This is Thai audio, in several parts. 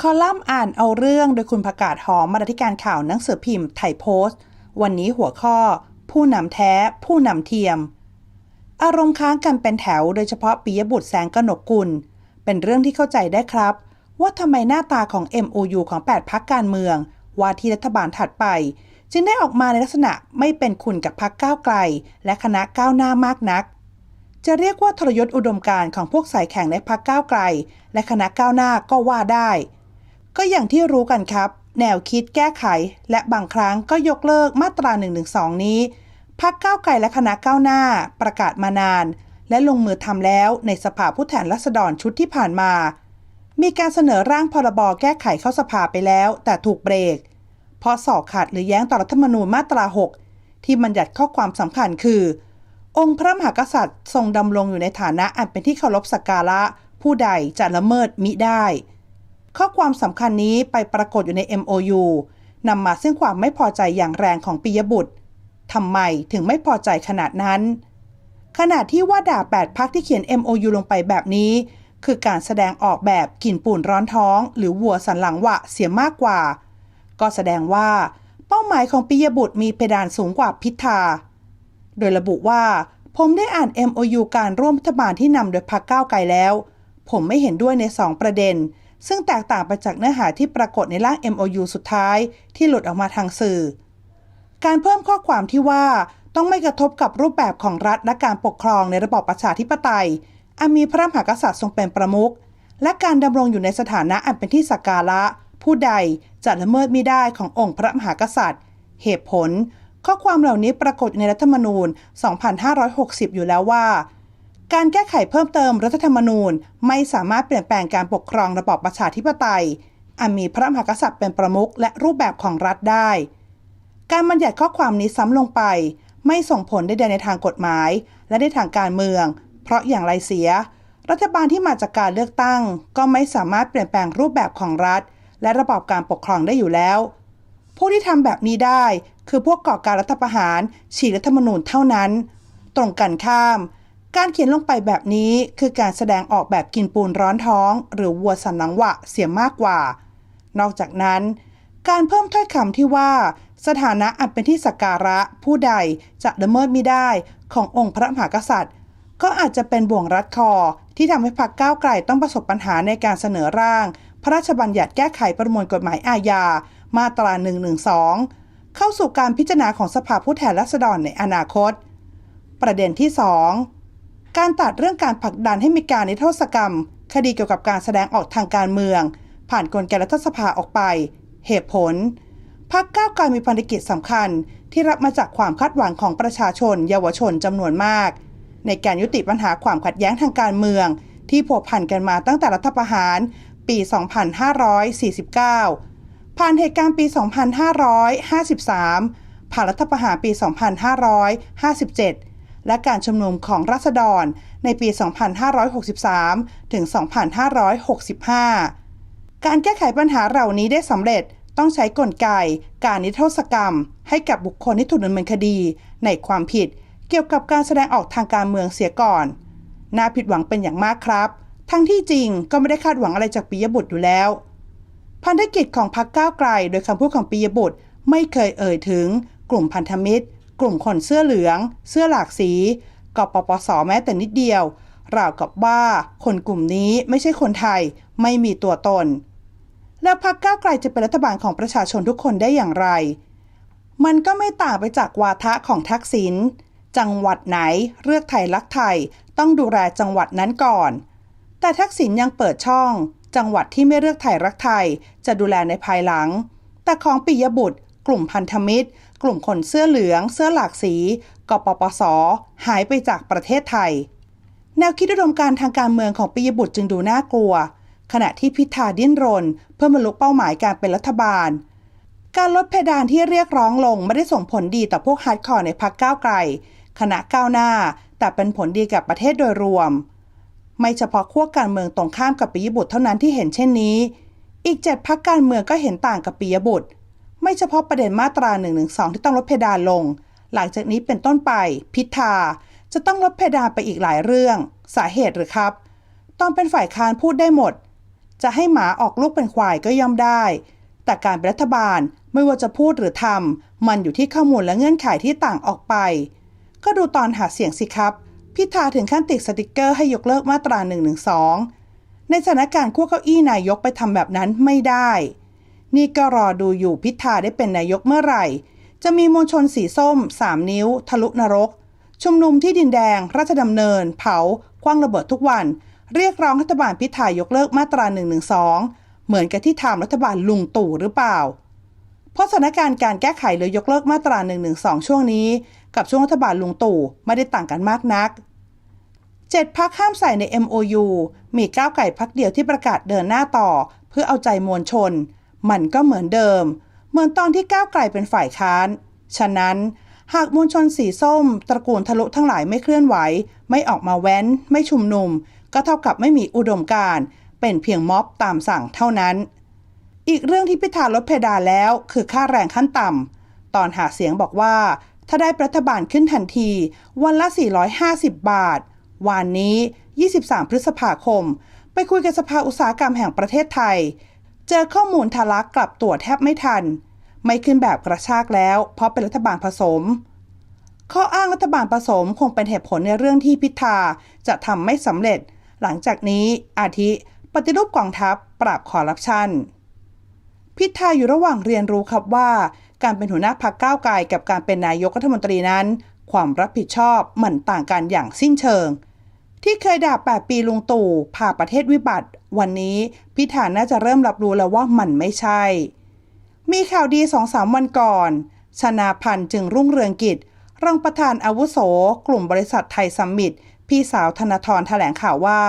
คอลัมน์อ่านเอาเรื่องโดยคุณประกาศหอมบรรณาธิการข่าวหนังสือพิมพ์ไทยโพสต์ วันนี้หัวข้อ ผู้นำแท้ ผู้นำเทียม อารมณ์ค้างกันเป็นแถวโดยเฉพาะปิยบุตรแสงกนกกุล เป็นเรื่องที่เข้าใจได้ครับ ว่าทำไมหน้าตาของ MOU ของ 8พักการเมือง ว่าที่รัฐบาลถัดไป จึงได้ออกมาในลักษณะไม่เป็นคุณกับพักก้าวไกล และคณะก้าวหน้ามากนักจะเรียกว่าทรยศอุดมการของพวกสายแข่งในพักก้าวไกล และคณะก้าวหน้าก็ว่าได้ ก็อย่างที่รู้กันครับ แนวคิดแก้ไข และบางครั้งก็ยกเลิกมาตรา1นึนี้พักก้าวไกลและคณะก้าวหน้าประกาศมานาน และลงมือทำแล้วในสภาผู้แทนราษฎรชุดที่ผ่านมา มีการเสนอร่างพรบแก้ไขเข้าสภาไปแล้ว แต่ถูกเบรก เพราะสอกขัดหรือแย้งต่อรัฐธรรมนูญมาตรา 6 ที่บัญญัติข้อความสำคัญคือ องค์พระมหากษัตริย์ทรงดำรงอยู่ในฐานะอันเป็นที่เคารพสักการะผู้ใดจะละเมิดมิได้ ข้อความสำคัญนี้ไปปรากฏอยู่ใน MOU นำมาซึ่งความไม่พอใจอย่างแรงของปิยบุตรทำไมถึงไม่พอใจขนาดนั้น ขณะที่ว่าด่า8พักที่เขียน MOU ลงไปแบบนี้ คือการแสดงออกแบบกลิ่นปุ่นร้อนท้อง หรือวัวสันหลังวะเสียมากกว่า ก็แสดงว่า เป้าหมายของปิยบุตรมีเพดานสูงกว่าพิธา โดยระบุว่า ผมได้อ่าน MOU การร่วมรัฐบาลที่นำโดยพรรคก้าวไกลแล้ว ผมไม่เห็นด้วยใน 2 ประเด็น ซึ่งแตกต่างไปจากเนื้อหาที่ปรากฏในร่าง MOU สุดท้ายที่หลุดออกมาทางสื่อ การเพิ่มข้อความที่ว่าต้องไม่กระทบกับรูปแบบของรัฐและการปกครองในระบอบประชาธิปไตย อันมีพระมหากษัตริย์ทรงเป็นประมุข และการดำรงอยู่ในสถานะอันเป็นที่สักการะ ผู้ใดจะละเมิดไม่ได้ขององค์พระมหากษัตริย์ เหตุผล ข้อความเหล่านี้ปรากฏในรัฐธรรมนูญ 2560 อยู่แล้วว่า การแก้ไขเพิ่มเติมรัฐธรรมนูญ ไม่สามารถเปลี่ยนแปลงการปกครองระบอบประชาธิปไตย อันมีพระมหากษัตริย์เป็นประมุขและรูปแบบของรัฐได้ การบัญญัติข้อความนี้ซ้ำลงไป ไม่ส่งผลใดๆในทางกฎหมาย และในทางการเมือง เพราะอย่างไรเสีย รัฐบาลที่มาจากการเลือกตั้ง ก็ไม่สามารถเปลี่ยนแปลงรูปแบบของรัฐ และระบอบการปกครองได้อยู่แล้ว ผู้ที่ทำแบบนี้ได้ คือพวกก่อการรัฐประหารฉีกรัฐธรรมนูญเท่านั้น ตรงกันข้าม การเขียนลงไปแบบนี้คือการแสดงออกแบบกินปูนร้อนท้อง หรือวัวสันหลังหวะเสียมากกว่า นอกจากนั้น การเพิ่มถ้อยคำที่ว่า สถานะอันเป็นที่สักการะผู้ใดจะละเมิดไม่ได้ขององค์พระมหากษัตริย์ ก็อาจจะเป็นบ่วงรัดคอที่ทำให้พรรคก้าวไกลต้องประสบปัญหาในการเสนอร่าง พระราชบัญญัติแก้ไขประมวลกฎหมายอาญา มาตรา 112 เข้าสู่การพิจารณาของสภาผู้แทนราษฎรในอนาคต ประเด็นที่ 2 การตัดเรื่องการผลักดันให้มีการนิรโทษกรรม คดีเกี่ยวกับการแสดงออกทางการเมือง ผ่านกลไกรัฐสภาออกไป เหตุผลพรรคก้าวไกลมีภารกิจสำคัญ ที่รับมาจากความคาดหวังของประชาชน เยาวชนจำนวนมาก ในการยุติปัญหาความขัดแย้งทางการเมือง ที่ผัวพันกันมาตั้งแต่รัฐประหาร ปี 2549 ผ่านเหตุการณ์ปี 2553 ผ่านรัฐประหารปี 2557 และการชุมนุมของราษฎรในปี 2563 ถึง 2565 การแก้ไขปัญหาเหล่านี้ได้สำเร็จต้องใช้กลไกการนิรโทษกรรม ให้กับบุคคลที่ถูกดำเนินคดีในความผิด เกี่ยวกับการแสดงออกทางการเมืองเสียก่อน น่าผิดหวังเป็นอย่างมากครับ ทั้งที่จริงก็ไม่ได้คาดหวังอะไรจากปิยบุตรอยู่แล้ว พันธกิจของพรรคก้าวไกล โดยคำพูดของปิยบุตรไม่เคยเอ่ยถึงกลุ่มพันธมิตร กลุ่มคนเสื้อเหลือง เสื้อหลากสีกปปสแม้แต่นิดเดียว ราวกับว่าคนกลุ่มนี้ไม่ใช่คนไทยไม่มีตัวตน แล้วพรรคก้าวไกลจะเป็นรัฐบาลของประชาชนทุกคนได้อย่างไร มันก็ไม่ต่างไปจากวาทะของทักษิณจังหวัดไหนเลือกไทยรักไทย ต้องดูแลจังหวัดนั้นก่อน แต่ทักษิณยังเปิดช่อง จังหวัดที่ไม่เลือกไทยรักไทย จะดูแลในภายหลัง แต่ของปิยบุตร กลุ่มพันธมิตร กลุ่มคนเสื้อเหลือง เสื้อหลากสีกปปส หายไปจากประเทศไทย แนวคิดอุดมการทางการเมืองของปิยบุตรจึงดูน่ากลัว ขณะที่พิธาดิ้นรน เพื่อบรรลุเป้าหมายการเป็นรัฐบาล การลดเพดานที่เรียกร้องลงไม่ได้ส่งผลดีต่อพวกฮาร์ดคอร์ในพรรคก้าวไกลคณะก้าวหน้า แต่เป็นผลดีกับประเทศโดยรวม ไม่เฉพาะขั้วการเมืองตรงข้ามกับปิยบุตรเท่านั้นที่เห็นเช่นนี้ อีกเจ็ดพักการเมืองก็เห็นต่างกับปิยบุตร ไม่เฉพาะประเด็นมาตรา1นึที่ต้องลดเพดานลง หลังจากนี้เป็นต้นไป พิธา จะต้องลดเพดานไปอีกหลายเรื่อง สาเหตุหรือครับ ต้อนเป็นฝ่ายค้านพูดได้หมด จะให้หมาออกลูกเป็นควายก็ย่อมได้ แต่การเป็นรัฐบาลไม่ว่าจะพูดหรือทำมันอยู่ที่ข้อมูลและเงื่อนไขที่ต่างออกไป ก็ดูตอนหาเสียงสิครับ พิธาถึงขั้นติดสติกเกอร์ให้ยกเลิกมาตรา112ในสถานการณ์ขั้วเก้าอี้นายกไปทำแบบนั้นไม่ได้ นี่ก็รอดูอยู่พิธาได้เป็นนายกเมื่อไหร่ จะมีมวลชนสีส้ม 3 นิ้ว ทะลุนรก ชุมนุมที่ดินแดง ราชดำเนิน เผา คว้างระเบิดทุกวัน เรียกร้องรัฐบาลพิธายกเลิกมาตรา112เหมือนกับที่ทำรัฐบาลลุงตู่หรือเปล่า เพราะสถานการณ์การแก้ไขหรือยกเลิกมาตรา112ช่วงนี้ กับช่วงรัฐบาลลุงตู่ไม่ได้ต่างกันมากนักเจ็ดพักห้ามใส่ใน MOU มีก้าวไก่พักเดียวที่ประกาศเดินหน้าต่อ เพื่อเอาใจมวลชน มันก็เหมือนเดิม เหมือนตอนที่ก้าวไกลเป็นฝ่ายค้าน ฉะนั้นหากมวลชนสีส้ม ตระกูลทะลุทั้งหลายไม่เคลื่อนไหว ไม่ออกมาแว้น ไม่ชุมนุม ก็เท่ากับไม่มีอุดมการเป็นเพียงม็อบตามสั่งเท่านั้น อีกเรื่องที่พิธาลดเพดานแล้วคือค่าแรงขั้นต่ำตอนหาเสียงบอกว่า ถ้าได้รัฐบาลขึ้นทันที วันละ 450 บาท วันนี้ 23 พฤษภาคม ไปคุยกับสภาอุตสาหกรรมแห่งประเทศไทย เจอข้อมูลทะลักกลับตัวแทบไม่ทัน ไม่ขึ้นแบบกระชากแล้ว เพราะเป็นรัฐบาลผสม ข้ออ้างรัฐบาลผสมคงเป็นเหตุผลในเรื่องที่พิธาจะทำไม่สำเร็จ หลังจากนี้อาทิ ปฏิรูปกองทัพปราบคอร์รัปชันพิธาอยู่ระหว่างเรียนรู้ครับว่า การเป็นหัวหน้าพักก้าวไกลกับการเป็นนายกรัฐมนตรีนั้น ความรับผิดชอบมันต่างกันอย่างสิ้นเชิง ที่เคยด่า 8 ปีลุงตู่พาประเทศวิบัติ วันนี้พิธาน่าจะเริ่มรับรู้แล้วว่ามันไม่ใช่ มีข่าวดีสองสามวันก่อน ชนาพันธ์จึงรุ่งเรืองกิจ รองประธานอาวุโส กลุ่มบริษัทไทยซัมมิตพี่สาวธนาธรแถลงข่าวว่า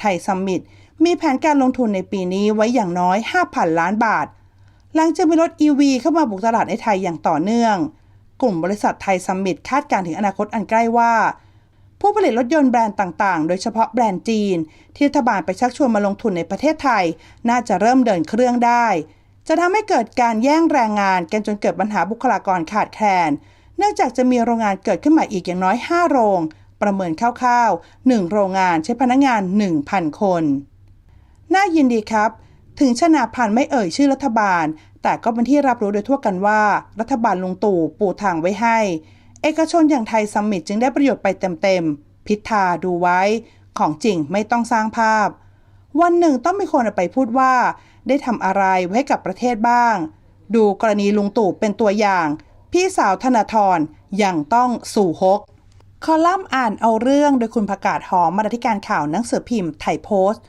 ไทยซัมมิตมีแผนการลงทุนในปีนี้ไว้อย่างน้อย 5,000 ล้านบาท หลังจากมีรถ EV เข้ามาบุกตลาดในไทยอย่างต่อเนื่อง กลุ่มบริษัทไทยซัมมิตคาดการถึงอนาคตอันใกล้ว่า ผู้ผลิตรถยนต์แบรนด์ต่างๆ โดยเฉพาะแบรนด์จีน ที่รัฐบาลไปชักชวนมาลงทุนในประเทศไทย น่าจะเริ่มเดินเครื่องได้ จะทำให้เกิดการแย่งแรงงานกันจนเกิดปัญหาบุคลากรขาดแคลน เนื่องจากจะมีโรงงานเกิดขึ้นมาอีกอย่างน้อย 5 โรง ประเมินคร่าวๆ 1 โรงงานใช้พนักงาน 1,000 คน น่ายินดีครับ ถึงชนาพันธ์ไม่เอ่ยชื่อรัฐบาล แต่ก็เป็นที่รับรู้โดยทั่วกันว่า รัฐบาลลุงตู่ปูทางไว้ให้ เอกชนอย่างไทยซัมมิตจึงได้ประโยชน์ไปเต็มๆ พิธาดูไว้ ของจริงไม่ต้องสร้างภาพ วันหนึ่งต้องมีคนไปพูดว่า ได้ทำอะไรไว้กับประเทศบ้าง ดูกรณีลุงตู่เป็นตัวอย่าง พี่สาวธนาธรยังต้องสู่ฮก คอลัมน์อ่านเอาเรื่องโดยคุณประกาศหอมบรรณาธิการข่าวหนังสือพิมพ์ไทยโพสต์